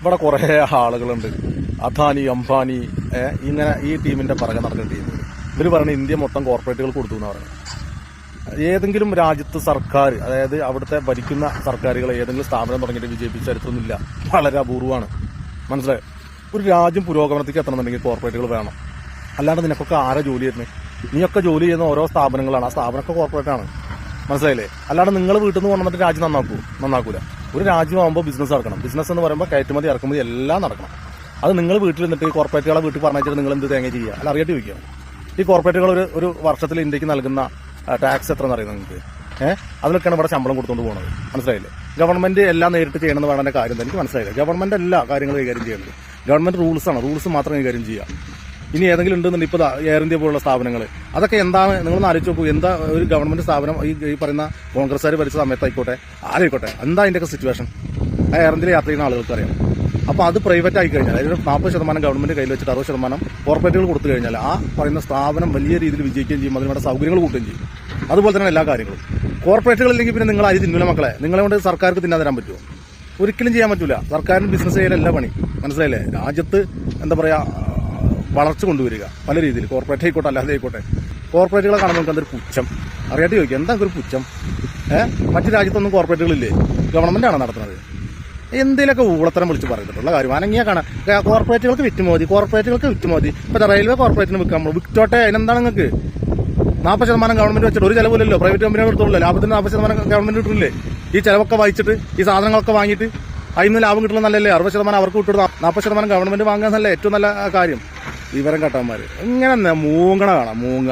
ഇവിടെ കുറേ ആളുകളുണ്ട്. അദാനി അംബാനി ഇങ്ങനെ ഈ ടീമിന്റെ പുറകെ നടക്കുന്ന ടീം. ഇവർ പറയുന്നത് ഇന്ത്യ മൊത്തം കോർപ്പറേറ്റുകൾ കൊടുത്തു എന്ന് പറയുന്നത്. ഏതെങ്കിലും രാജ്യത്ത് സർക്കാർ അതായത് അവിടുത്തെ ഭരിക്കുന്ന സർക്കാരുകൾ ഏതെങ്കിലും സ്ഥാപനം തുടങ്ങിയിട്ട് വിജയിപ്പിച്ച ചരിത്രമൊന്നുമില്ല. വളരെ അപൂർവമാണ്. മനസ്സിലായി? ഒരു രാജ്യം പുരോഗമനത്തേക്ക് എത്തണമെന്നുണ്ടെങ്കിൽ കോർപ്പറേറ്റുകൾ വേണം. അല്ലാണ്ട് നിനക്കൊക്കെ ആരെ ജോലി ചെയ്യുന്നത് നീയൊക്കെ ജോലി ചെയ്യുന്ന ഓരോ സ്ഥാപനങ്ങളാണ്. ആ സ്ഥാപനമൊക്കെ കോർപ്പറേറ്റ് ആണ് മനസ്സിലായില്ലേ? അല്ലാണ്ട് നിങ്ങൾ വീട്ടിൽ നിന്ന് കൊണ്ടുവന്നിട്ട് രാജ്യം നന്നാക്കൂ. നന്നാക്കൂല. ഒരു രാജ്യമാകുമ്പോൾ ബിസിനസ് നടക്കണം. ബിസിനസ് എന്ന് പറയുമ്പോൾ കയറ്റുമതി ഇറക്കുമതി എല്ലാം നടക്കണം. അത് നിങ്ങൾ വീട്ടിൽ നിന്നിട്ട് ഈ കോർപ്പറേറ്റുകളെ വീട്ടിൽ പറഞ്ഞിട്ട് നിങ്ങൾ എന്ത് തേങ്ങ ചെയ്യുക? അല്ല അറിയാട്ട് ചോദിക്കണം ഈ കോർപ്പറേറ്റുകൾ ഒരു ഒരു വർഷത്തിൽ ഇന്ത്യയ്ക്ക് നൽകുന്ന ടാക്സ് എത്ര അറിയുന്നത് നിങ്ങൾക്ക്? ഏഹ് അതിലൊക്കെയാണ് ഇവിടെ ശമ്പളം കൊടുത്തുകൊണ്ട് പോകുന്നത് മനസ്സിലായില്ലേ? ഗവൺമെന്റ് എല്ലാം നേരിട്ട് ചെയ്യണമെന്ന് വേണ്ട കാര്യം എനിക്ക് മനസ്സിലായില്ല. ഗവൺമെന്റ് എല്ലാ കാര്യങ്ങളും കൈകാര്യം ചെയ്യുന്നത് ഗവൺമെന്റ് റൂൾസ് ആണ്. റൂൾസ് മാത്രം കൈകാര്യം ചെയ്യുക. ഇനി ഏതെങ്കിലും ഉണ്ടെന്നുണ്ട് ഇപ്പോൾ എയർ ഇന്ത്യ പോലുള്ള സ്ഥാപനങ്ങൾ അതൊക്കെ എന്താണ്? നിങ്ങളൊന്ന് ആലോചിച്ച് നോക്കൂ. എന്താ ഒരു ഗവൺമെന്റ് സ്ഥാപനം ഈ ഈ പറയുന്ന കോൺഗ്രസ്സുകാർ ഭരിച്ച സമയത്തായിക്കോട്ടെ ആരായിക്കോട്ടെ എന്താ അതിന്റെയൊക്കെ സിറ്റുവേഷൻ ആ എയർ ഇന്ത്യയിൽ യാത്ര ചെയ്യുന്ന ആളുകൾക്ക് അറിയാം. അപ്പോൾ അത് പ്രൈവറ്റ് ആയി കഴിഞ്ഞാൽ അതായത് നാൽപ്പത് ശതമാനം ഗവൺമെന്റ് കയ്യിൽ വെച്ചിട്ട് അറുപത് ശതമാനം കോർപ്പറേറ്റുകൾ കൊടുത്തു കഴിഞ്ഞാൽ ആ പറയുന്ന സ്ഥാപനം വലിയ രീതിയിൽ വിജയിക്കുകയും ചെയ്യും അതിനുള്ള സൗകര്യങ്ങൾ കൂട്ടുകയും ചെയ്യും. അതുപോലെ തന്നെ എല്ലാ കാര്യങ്ങളും. കോർപ്പറേറ്റുകൾ ഇല്ലെങ്കിൽ പിന്നെ നിങ്ങൾ അരി തിന്നില്ല മക്കളെ. നിങ്ങളെ കൊണ്ട് സർക്കാർക്ക് തിന്നാൻ തരാൻ പറ്റുമോ? ഒരിക്കലും ചെയ്യാൻ പറ്റൂല. സർക്കാരിന് ബിസിനസ് ചെയ്യാനല്ല പണി മനസ്സിലായില്ലേ? രാജ്യത്ത് എന്താ പറയാ വളർച്ച കൊണ്ടുവരിക. പല രീതിയിൽ. കോർപ്പറേറ്റ് ആയിക്കോട്ടെ അല്ലാതെ ആയിക്കോട്ടെ. കോർപ്പറേറ്റുകളെ കാണുമ്പോൾ നമുക്ക് എന്തൊരു പുച്ഛം. അറിയാതെ ചോദിക്കുക എന്താ ഒരു പുച്ഛം? ഏഹ് മറ്റു രാജ്യത്തൊന്നും കോർപ്പറേറ്റുകളില്ലേ ഗവൺമെന്റ് ആണ് നടത്തുന്നത്? എന്തെങ്കിലുമൊക്കെ ഊളത്തരം വിളിച്ച് പറഞ്ഞിട്ടുള്ള കാര്യം. അനങ്ങിയാ കാണാം. കോർപ്പറേറ്റുകൾക്ക് വിറ്റ് മതി കോർപ്പറേറ്റുകൾക്ക് വിറ്റ് മതി ഇപ്പൊ റെയിൽവേ കോർപ്പറേറ്റിന് വിൽക്കാൻ വിറ്റോട്ടെ അതിനെന്താണ് നിങ്ങൾക്ക്? നാൽപ്പത് ശതമാനം ഗവൺമെന്റ് വെച്ചിട്ട് ഒരു ചിലവില്ലല്ലോ പ്രൈവറ്റ് കമ്പനികൾ എടുത്തോളൂ ലാഭത്തിന് നാൽപ്പത് ശതമാനം ഗവൺമെന്റ് കിട്ടില്ലേ ഈ ചിലവൊക്കെ വായിച്ചിട്ട് ഈ സാധനങ്ങളൊക്കെ വാങ്ങിയിട്ട് അതിന് ലാഭം കിട്ടുന്ന നല്ലല്ലേ അറുപത് ശതമാനം അവർക്ക് കിട്ടുന്ന നാൽപ്പത് ശതമാനം ഗവൺമെന്റ് വാങ്ങാൻ നല്ല ഏറ്റവും നല്ല കാര്യം. വിവരം കട്ടന്മാര് ഇങ്ങനെ മൂങ്ങണ കാണാം മൂങ്ങ.